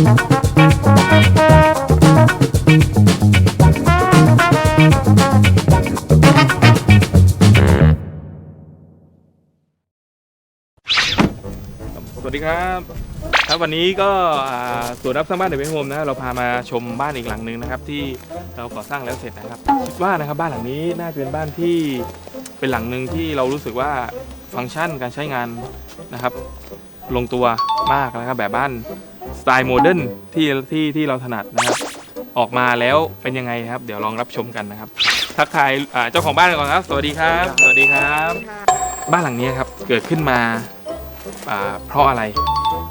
สวัสดีครับครับวันนี้ก็อ่าส่วนรับสร้างบ้านเดอะเวทโฮมนะเราพามาชมบ้านอีกหลังหนึ่งนะครับที่เราก่อสร้างแล้วเสร็จนะครับคิดว่านะครับบ้านหลังนี้น่าจะเป็นบ้านที่เป็นหลังหนึ่งที่เรารู้สึกว่าฟังก์ชันการใช้งานนะครับ ลงตัวมากนะครับแบบบ้าน สไตล์โมเดิร์นที่ที่ที่เราถนัดนะครับ ออกมาแล้วเป็นยังไงครับ เดี๋ยวลองรับชมกันนะครับ ทักทายอ่าเจ้าของบ้านก่อนครับ สวัสดีครับ สวัสดีครับ บ้านหลังนี้ครับเกิดขึ้นมาอ่าเพราะอะไร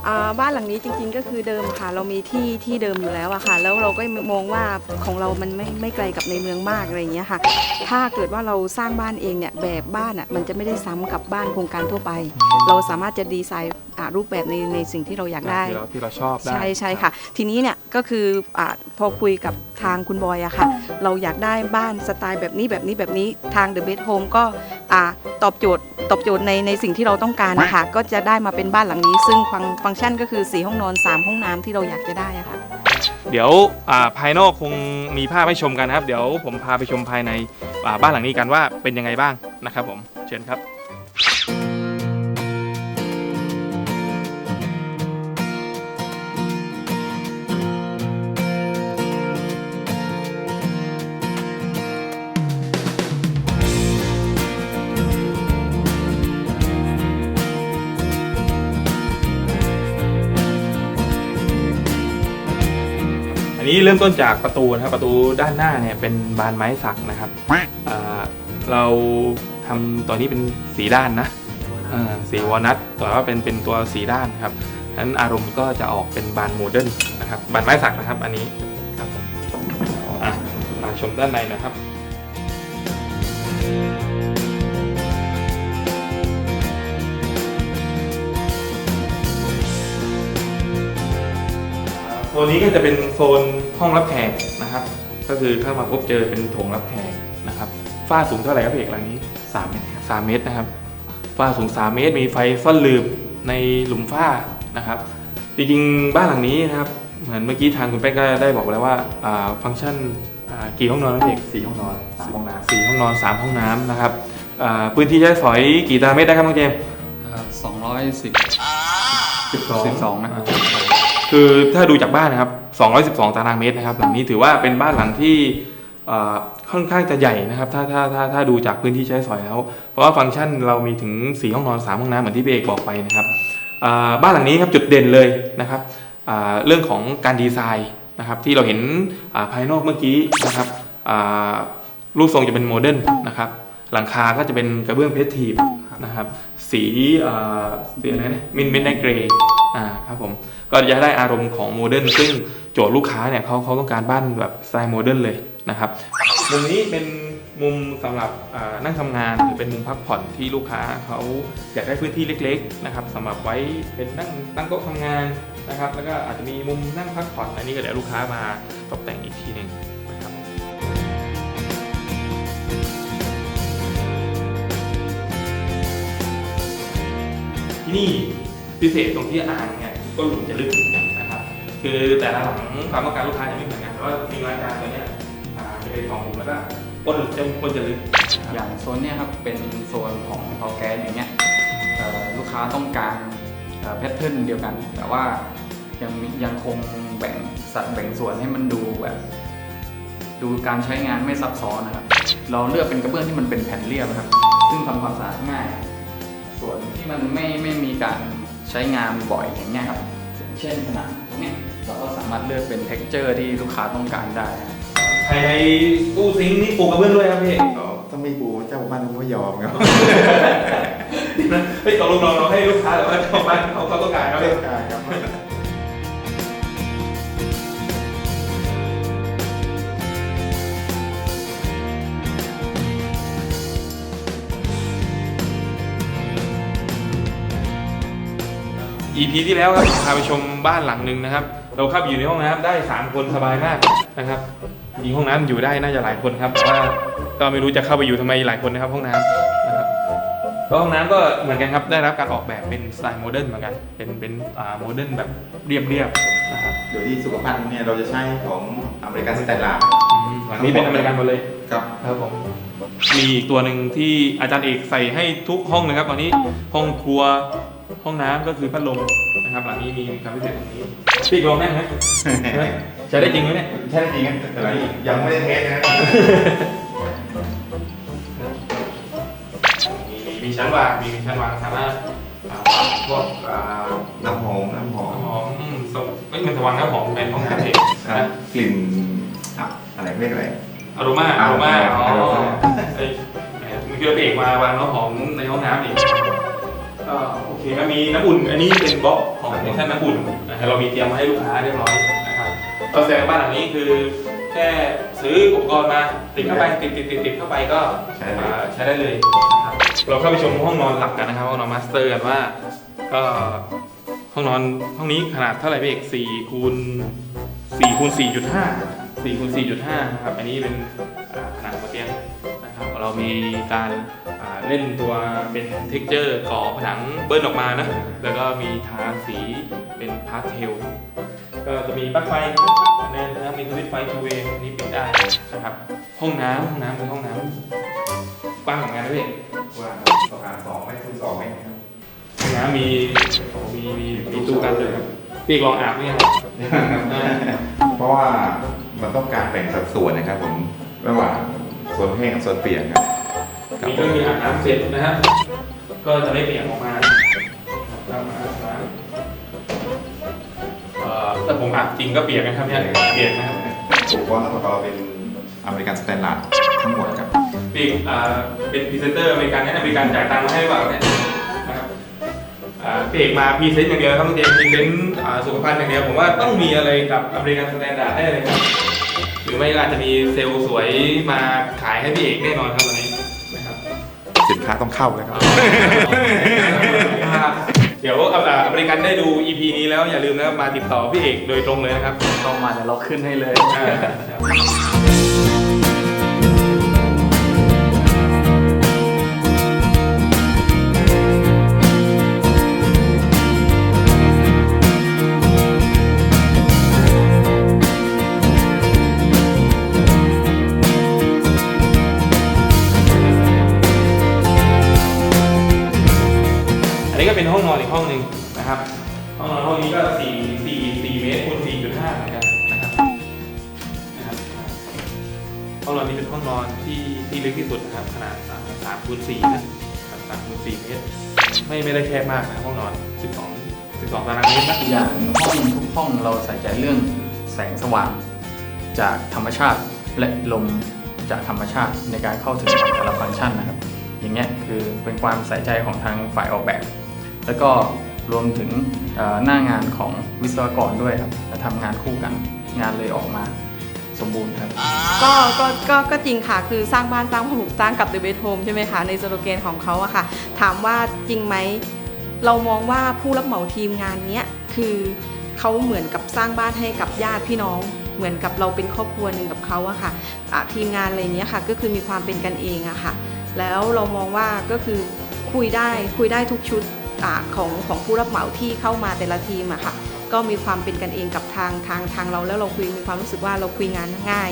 อ่าบ้านหลังนี้จริงๆก็คือเดิมค่ะ เรามีที่ที่เดิมอยู่แล้วอะค่ะ แล้วเราก็มองว่าของเรามันไม่ไม่ไกลกับในเมืองมากอะไรอย่างเงี้ยค่ะ ถ้าเกิดว่าเราสร้างบ้านเองเนี่ยแบบบ้านอะมันจะไม่ได้ซ้ำกับบ้านโครงการทั่วไป เราสามารถจะดีไซน์อ่ารูปแบบในในสิ่งที่เราอยากได้ ที่เราที่เราชอบได้ ใช่ใช่ค่ะ ทีนี้เนี่ยก็คืออาพอคุยกับทางคุณบอยอะค่ะ เราอยากได้บ้านสไตล์แบบนี้แบบนี้แบบนี้ทาง The Best Home ก็ อ่าตอบโจทย์ตอบโจทย์ในในสิ่งที่เราต้องการนะคะก็จะได้มาเป็นบ้านหลังนี้ ซึ่งฟังฟังก์ชันก็คือ4ห้องนอน 3 ห้องน้ำที่เราอยากจะได้อะค่ะ เดี๋ยวอ่าภายนอกคงมีภาพให้ชมกันนะครับ เดี๋ยวผมพาไปชมภายในอ่าบ้านหลังนี้กันว่าเป็นยังไงบ้างนะครับผมเชิญครับ นี้เริ่มต้นจากประตูนะครับประตูด้านหน้าเนี่ยเป็นบานไม้สักนะครับอ่าเราทำตอนนี้เป็นสีด้านนะอ่าสีวอลนัทแต่ว่าเป็นเป็นตัวสีด้านครับนั้นอารมณ์ก็จะออกเป็นบานโมเดิร์นนะครับบานไม้สักนะครับอันนี้ครับผมมาชมด้านในนะครับ นนี้ก็จะเป็นโซนห้องรับแขกนะครับ ก็คือเข้ามาพบเจอเป็นโถงรับแขกนะครับฝ้าสูงเท่าไหร่ครับพี่เอกหลังนี้3เมตรสามเมตรนะครับฝ้าสูง 3 เมตร มีไฟซ่อนลืบในหลุมฝ้านะครับ จริงๆบ้านหลังนี้นะครับเหมือนเมื่อกี้ทางคุณแป้งก็ได้บอกไปแล้วว่าอ่าฟังก์ชันอ่ากี่ห้องนอนนะพี่เอกสี่ห้องนอนสามห้องน้สี่ห้องนอนสามห้องน้ำนะครับอ่าพื้นที่ใช้สอยกี่ตารางเมตรได้ครับน้องเจมส์สองร้อยสิบ12 12นะครับ คือถ้าดูจากบ้านนะครับ212 ตารางเมตรนะครับ หลังนี้ถือว่าเป็นบ้านหลังที่ค่อนข้างจะใหญ่นะครับ ถ้าถ้าถ้าถ้าดูจากพื้นที่ใช้สอยแล้ว เพราะว่าฟังก์ชันเรามีถึง 4 ห้องนอน 3 ห้องน้ำเหมือนที่พี่เอกบอกไปนะครับบ้านหลังนี้ครับจุดเด่นเลยนะครับเรื่องของการดีไซน์นะครับที่เราเห็นภายนอกเมื่อกี้นะครับรูปทรงจะเป็นโมเดิร์นนะครับ หลังคาก็จะเป็นกระเบื้องเพชรทีฟนะครับ สีเอ่อสีอะไรนะมินเมนไนเกรย์อ่าครับผมก็จะได้อารมณ์ของโมเดิร์นซึ่งโจทย์ลูกค้าเนี่ยเขาเขาต้องการบ้านแบบสไตล์โมเดิร์นเลยนะครับมุมนี้เป็นมุมสำหรับนั่งทำงานหรือเป็นมุมพักผ่อนที่ลูกค้าเขาอยากได้พื้นที่เล็กๆนะครับสำหรับไว้เป็นนั่งตั้งโต๊ะทำงานนะครับ แล้วก็อาจจะมีมุมนั่งพักผ่อนอันนี้ก็เดี๋ยวลูกค้ามาตกแต่งอีกทีหนึ่ง ที่นี่พิเศษตรงที่อ่างเนี่ยก็หลุมจะลึกนะครับคือแต่ละหลังความต้องการลูกค้าจะไม่เหมือนกันแต่ว่าทีมงานการตัวเนี้ยอ่าจะเป็นของผมแล้วก็ก้นจะก้นจะลึกอย่างโซนเนี้ยครับเป็นโซนของเตาแก๊สอย่างเงี้ยเอ่อลูกค้าต้องการแพทเทิร์นเดียวกัน แต่ว่ายังมียังคงแบ่งสัดแบ่งส่วนให้มันดูแบบดูการใช้งานไม่ซับซ้อนนะครับ เราเลือกเป็นกระเบื้องที่มันเป็นแผ่นเรียบนะครับ ซึ่งทำความสะอาดง่าย ส่วนที่มันไม่ไม่มีการใช้งานบ่อยอย่างเงี้ยครับอย่างเช่นผนังตรงเนี้ยเราก็สามารถเลือกเป็นเท็กเจอร์ที่ลูกค้าต้องการได้ครับภายในตู้ซิงค์นี่ปูกระเบื้องด้วยครับพี่ถ้าไม่ปูเจ้าบ้านไม่ยอมครับเฮ้ยตกลงเราเราให้ลูกค้าหรือว่าเจ้าบ้านเขาเขาต้องการครับ EP ที่แล้วครับพาไปชมบ้านหลังหนึ่งนะครับ เราเข้าไปอยู่ในห้องน้ำได้ 3 คนสบายมากนะครับจริงๆห้องน้ำอยู่ได้น่าจะหลายคนครับแต่ว่าก็ไม่รู้จะเข้าไปอยู่ทำไมหลายคนนะครับห้องน้ำนะครับแล้วห้องน้ำก็เหมือนกันครับได้รับการออกแบบเป็นสไตล์โมเดิร์นเหมือนกันเป็นเป็นอ่าโมเดิร์นแบบเรียบๆนะครับโดยที่สุขภัณฑ์เนี่ยเราจะใช้ของอเมริกันสแตนดาร์ดอืมหลังนี้เป็นอเมริกันหมดเลย ครับ ครับผมมีอีกตัวหนึ่งที่อาจารย์เอกใส่ให้ทุกห้องนะครับตอนนี้ห้องครัว ห้องน้ำก็คือพัดลมนะครับ หลังนี้มีความพิเศษตรงนี้พี่ลองนั่งไหมใช้ได้จริงไหมเนี่ย ใช่จริงๆแต่นี่ยังไม่ได้เทสนะครับมีมีมีชั้นวางมีมีชั้นวางสามารถอ่าพวกอ่าน้ำหอมน้ำหอมน้ำหอมอืมสมเอ้ยมันจะวางน้ำหอมเป็นห้องน้ำเองครับนะกลิ่นอะอะไรเรียกอะไรอารมาอารมาอ๋ออารมาเอ้ยแหมเมื่อกี้เราเอกมาวางน้ำหอมในห้องน้ำอีกก็โอ เคก็มีน้ำอุ่น อันนี้เป็นบล็อกของเนชั่นน้ำอุ่นนะครับเรามีเตรียมมาให้ลูกค้าเรียบร้อยนะครับก็แสดงบ้านหลังนี้คือแค่ซื้ออุปกรณ์มาติดเข้าไปติดติดติดติดเข้าไปก็ใช้ได้ อ่าใช้ได้เลยนะครับเราเข้าไปชมห้องนอนหลักกันนะครับห้องนอนมาสเตอร์กันว่า ก็ห้องนอนห้องนี้ขนาดเท่าไหร่พี่เอกสี่คูณสี่คูณสี่จุดห้าสี่คูณสี่จุดห้านะครับอันนี้เป็นอ่าขนาดหัวเตียงนะครับเรามีการ เล่นตัวเป็นเท็กเจอร์ก่อผนังเบิ้ลออกมานะ แล้วก็มีทาสีเป็นพาสเทลก็จะมีปลั๊กไฟอันนึงนะครับมีสวิตช์ไฟทูเวย์อันนี้ปิดได้นะครับ ห้องน้ำห้องน้ำคือห้องน้ำกว้างเหมือนกันนะพี่เอกว่าประมาณสองไม่คูณสองเมตรครับห้องน้ำมีโอ้มีมีมีตู้กันเลยครับพี่เอกลองอาบไหมครับอ่าเพราะว่ามันต้องการแบ่งสัดส่วนนะครับผมระหว่างส่วนแห้งกับส่วนเปียกครับครับ นี่ก็คืออาบน้ำเสร็จนะฮะก็จะไม่เปียกออกมาครับอาบน้ำเอ่อแต่ผมอาบจริงก็เปียกนะครับเนี่ยเปียกนะครับอุปกรณ์ของเราเป็นอเมริกันสแตนดาร์ดทั้งหมดครับพี่เอกอ่าเป็นพรีเซนเตอร์อเมริกันเนี่ยอเมริกันจ่ายตังค์มาให้หรือเปล่าเนี่ยนะครับอ่าพี่เอกมาพรีเซนต์อย่างเดียวครับพี่เอกพรีเซนต์อ่าสุขภัณฑ์อย่างเดียวผมว่าต้องมีอะไรกับอเมริกันสแตนดาร์ดแน่เลยครับหรือไม่ก็อาจจะมีเซลล์สวยมาขายให้พี่เอกแน่นอนครับวันนี้นะครับ สินค้าต้องเข้าแล้วครับ เดี๋ยวอ่าอเมริกันได้ดู EP นี้แล้วอย่าลืมนะครับมาติดต่อพี่เอกโดยตรงเลยนะครับ ต้องมาเดี๋ยวเราขึ้นให้เลย อ่า เป็นห้องนอนอีกห้องหนึ่งนะครับ ห้องนอนห้องนี้ก็4 4 4เมตรคูณ4.5เหมือนกันนะครับนะครับห้องนอนนี้เป็นห้องนอนที่ที่เล็กที่สุดนะครับ ขนาด3คูณ4นะสามคูณ4เมตร ไม่ไม่ได้แคบมากนะห้องนอน12 12ตารางเมตรนะอย่างห้องทุกห้องเราใส่ใจเรื่องแสงสว่างจากธรรมชาติและลมจากธรรมชาติในการเข้าถึงแต่ละฟังก์ชันนะครับ อย่างเงี้ยคือเป็นความใส่ใจของทางฝ่ายออกแบบ แล้วก็รวมถึงหน้างานของวิศวกรด้วยครับและทำงานคู่กันงานเลยออกมาสมบูรณ์ครับก็ก็ก็ก็จริงค่ะ คือสร้างบ้านสร้างผุสร้างกับ The Best Home ใช่ไหมคะ ในสโลแกนของเขาอะค่ะ ถามว่าจริงไหม เรามองว่าผู้รับเหมาทีมงานเนี้ยคือเขาเหมือนกับสร้างบ้านให้กับญาติพี่น้อง เหมือนกับเราเป็นครอบครัวหนึ่งกับเขาอะค่ะะทีมงานอะไรเนี้ยค่ะ ก็คือมีความเป็นกันเองอะค่ะ แล้วเรามองว่าก็คือคุยได้คุยได้ทุกชุด ของของผู้รับเหมาที่เข้ามาแต่ละทีมอะค่ะก็มีความเป็นกันเองกับทางทางทางเราแล้วเราคุยมีความรู้สึกว่าเราคุยงานง่าย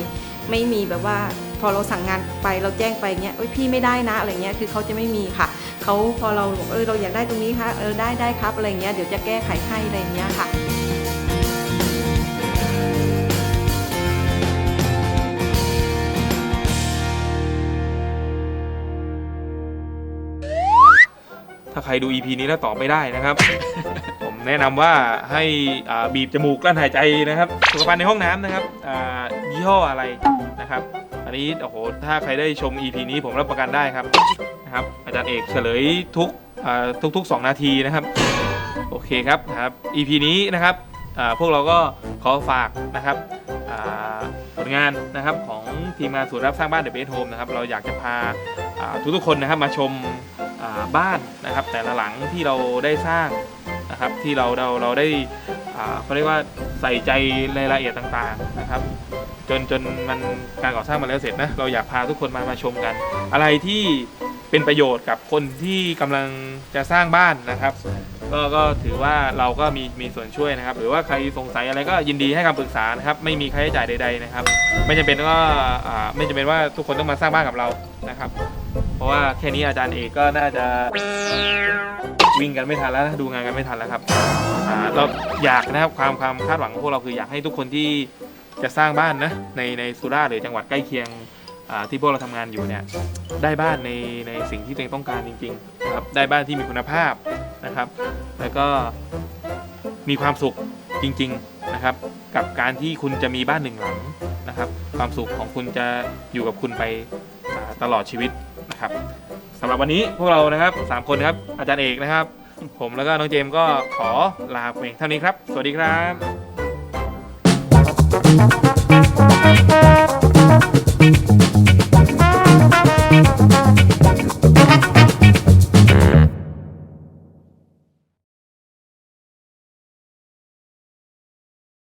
ไม่มีแบบว่าพอเราสั่งงานไปเราแจ้งไปเงี้ยเอ้ยพี่ไม่ได้นะอะไรเงี้ยคือเขาจะไม่มีค่ะเขาพอเราบอกเออเราอยากได้ตรงนี้ค่ะเออได้ได้ครับอะไรเงี้ยเดี๋ยวจะแก้ไขให้อะไรเงี้ยค่ะ ถ้าใครดู EP นี้แล้วตอบไม่ได้นะครับ ผมแนะนำว่าให้บีบจมูกกลั้นหายใจนะครับสุขภัณฑ์ในห้องน้ำนะครับยี่ห้ออะไรนะครับ อันนี้โอ้โหถ้าใครได้ชม EP นี้ผมรับประกันได้ครับนะครับ อาจารย์เอกเฉลยทุกอ่าทุกๆ 2 นาทีนะครับ โอเคครับครับ EP นี้นะครับพวกเราก็ขอฝากนะครับผลงานนะครับของทีมงานศูนย์รับสร้างบ้านเดอะเบสโฮมนะครับเราอยากจะพาอ่าทุกๆคนนะครับมาชม บ้านนะครับ แต่ละหลังที่เราได้สร้างนะครับที่เราเราเราได้อ่าเขาเรียกว่าใส่ใจรายละเอียดต่างๆนะครับ จนจนมันการก่อสร้างมาแล้วเสร็จนะเราอยากพาทุกคนมามาชมกัน อะไรที่เป็นประโยชน์กับคนที่กำลังจะสร้างบ้านนะครับ ก็ก็ถือว่าเราก็มีมีส่วนช่วยนะครับ หรือว่าใครสงสัยอะไรก็ยินดีให้คำปรึกษานะครับ ไม่มีค่าใช้จ่ายใด ๆนะครับ ไม่จำเป็นก็อ่าไม่จำเป็นว่าทุกคนต้องมาสร้างบ้านกับเรานะครับ เพราะว่าแค่นี้อาจารย์เอกก็น่าจะวิ่งกันไม่ทันแล้วนะดูงานกันไม่ทันแล้วครับอ่าเราอยากนะครับความความคาดหวังของพวกเราคืออยากให้ทุกคนที่จะสร้างบ้านนะในในสุราษฎร์หรือจังหวัดใกล้เคียงอ่าที่พวกเราทำงานอยู่เนี่ยได้บ้านในในสิ่งที่ตัวเองต้องการจริงๆนะครับได้บ้านที่มีคุณภาพ นะครับ แล้วก็มีความสุขจริงๆนะครับ กับการที่คุณจะมีบ้านหนึ่งหลังนะครับ ความสุขของคุณจะอยู่กับคุณไปตลอดชีวิตนะครับสำหรับวันนี้พวกเรานะครับสามคนครับอาจารย์เอกนะครับ ผมแล้วก็น้องเจมส์ก็ขอลาไปเท่านี้ครับ สวัสดีครับ